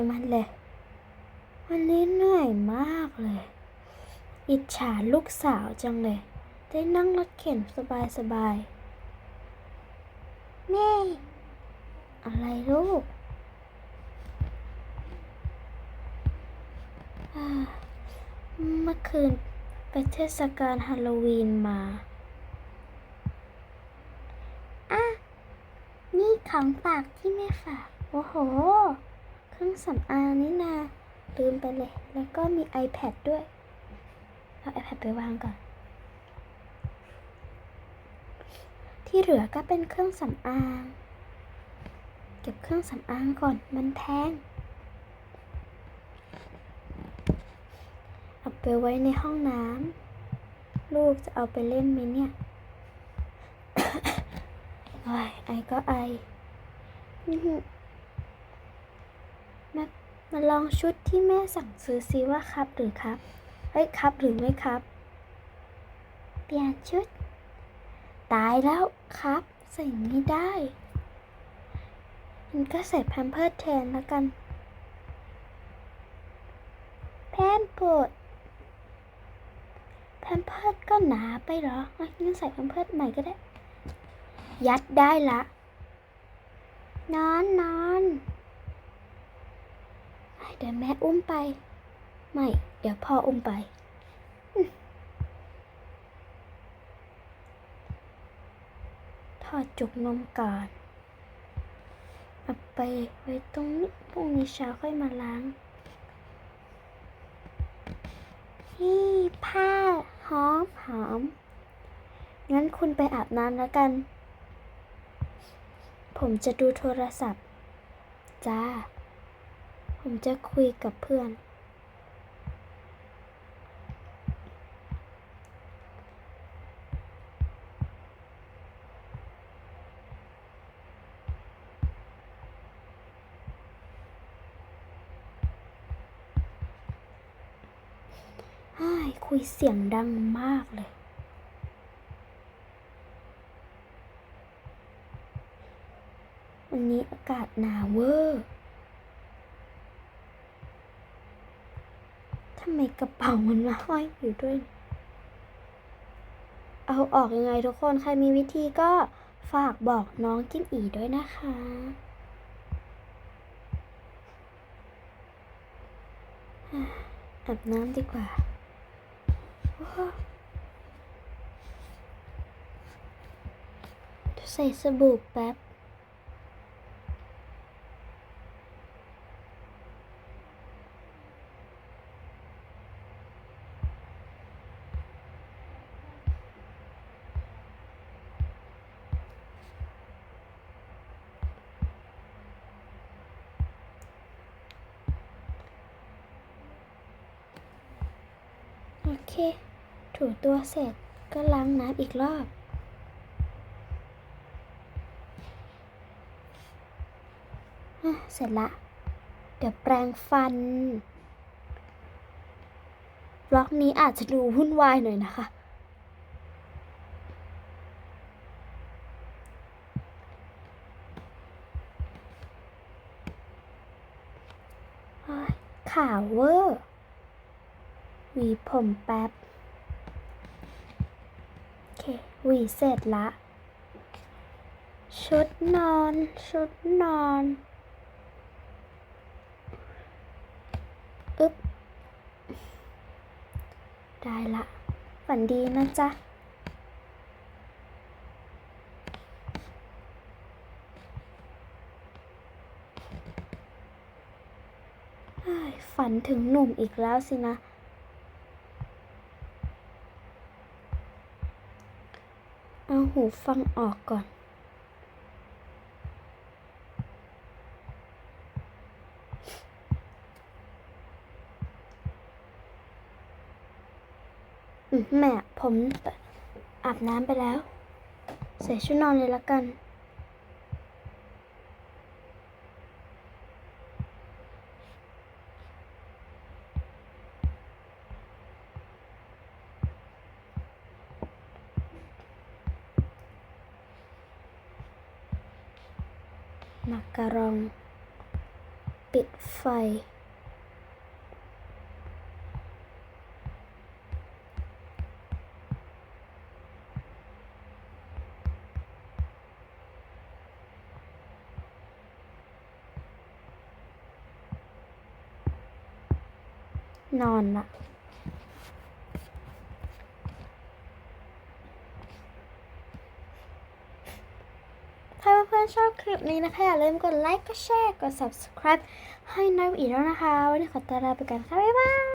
ช่ไหมเลย วันนี้เหนื่อยมากเลย อิจฉาลูกสาวจังเลย ได้นั่งรถเข็นสบายสบายแม่ อะไรลูกเมื่อคืนไปเทศกาลฮาโลวีนมาอะนี่ของฝากที่แม่ฝาก โอ้โห เครื่องสำอางนี่นาลืมไปเลย แล้วก็มี iPad ด้วยเอา iPad ไปวางก่อน ที่เหลือก็เป็นเครื่องสำอาง เก็บเครื่องสำอางก่อนมันแพงเอาไปไว้ในห้องน้ำลูกจะเอาไปเล่นไหมเนี่ยโอ้ยไอก็ไอ มาลองชุดที่แม่สั่งซื้อซิว่าครับหรือครับ เฮ้ยครับหรือไม่ครับ เปลี่ยนชุด ตายแล้วครับ ใส่ไม่ได้มันก็ใส่แพมเพิร์ดแทนแล้วกัน แพมเพิร์ดแพมเพิร์ดก็หนาไปหรองั้นใส่แพมเพิร์ดใหม่ก็ได้ ยัดได้ละ นอนนอน เดี๋ยวแม่อุ้มไป ไม่ เดี๋ยวพ่ออุ้มไป ทอดจุกนมก่อนเอาไปไว้ตรงนี้พรุ่งนี้เช้าค่อยมาล้างนี่ผ้าหอมหอมงั้นคุณไปอาบน้ำแล้วกัน ผมจะดูโทรศัพท์ จ้า ผมจะคุยกับเพื่อน คุยเสียงดังมากเลยวันนี้อากาศหนาวเวอร์ำไมกระเป๋ามันมาห้อยอยู่ด้วย เอาออกยังไงทุกคน ใครมีวิธีก็ฝากบอกน้องกิมอีด้วยนะคะอาบน้ำดีกว่า ใส่สบู่แป๊บ โอเค ถูตัวเสร็จก็ล้างน้ำอีกรอบอเสร็จละ เดี๋ยวแปรงฟัน บล็อกนี้อาจจะดูวุ่นวายหน่อยนะคะ ข่าวเวอร์ วีผมแป๊บ โอเคหวีเสร็จละ ชุดนอน ชุดนอนอึ๊บ ได้ละฝันดีนะจ๊ะฝันถึงหนุ่มอีกแล้วสินะ เอาหูฟังออกก่อนอืมแม่ผมอาบน้ำไปแล้ว ใส่ชุดนอนเลยละกัน มักกะรอง ปิดไฟ นอนละถ้าเพื่อนๆชอบคลิปนี้นะคะ อย่าลืมกดไลค์ กดแชร์ กด subscribe ให้น้องอีกแล้วนะคะ วันนี้ขอตัวลาไปก่อนค่ะ บ๊ายบาย